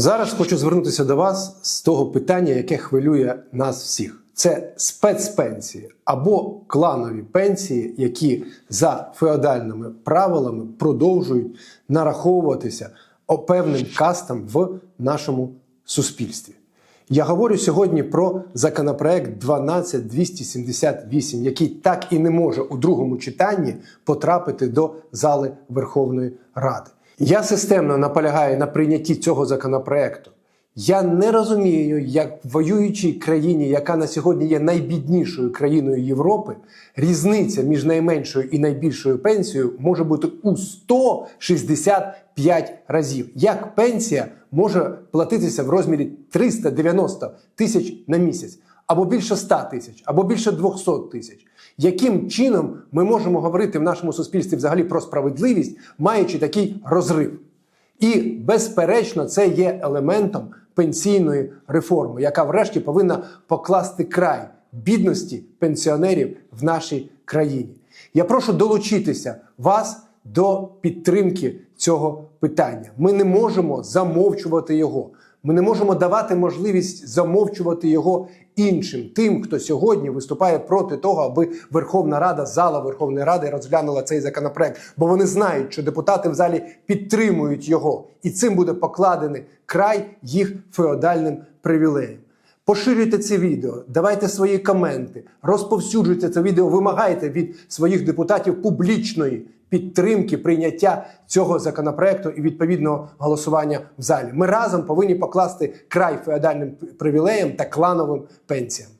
Зараз хочу звернутися до вас з того питання, яке хвилює нас всіх. Це спецпенсії або кланові пенсії, які за феодальними правилами продовжують нараховуватися певним кастам в нашому суспільстві. Я говорю сьогодні про законопроект 12278, який так і не може у другому читанні потрапити до зали Верховної Ради. Я системно наполягаю на прийнятті цього законопроекту. Я не розумію, як в воюючій країні, яка на сьогодні є найбіднішою країною Європи, різниця між найменшою і найбільшою пенсією може бути у 165 разів. Як пенсія може платитися в розмірі 390 тисяч на місяць, або більше 100 тисяч, або більше 200 тисяч? Яким чином ми можемо говорити в нашому суспільстві взагалі про справедливість, маючи такий розрив? І, безперечно, це є елементом пенсійної реформи, яка врешті повинна покласти край бідності пенсіонерів в нашій країні. Я прошу долучитися вас до підтримки цього питання. Ми не можемо замовчувати його. Ми не можемо давати можливість замовчувати його іншим, тим, хто сьогодні виступає проти того, аби Верховна Рада, зала Верховної Ради розглянула цей законопроект, бо вони знають, що депутати в залі підтримують його, і цим буде покладений край їх феодальним привілеям. Поширюйте це відео, давайте свої коменти, розповсюджуйте це відео, вимагайте від своїх депутатів публічної підтримки прийняття цього законопроекту і відповідного голосування в залі. Ми разом повинні покласти край феодальним привілеям та клановим пенсіям.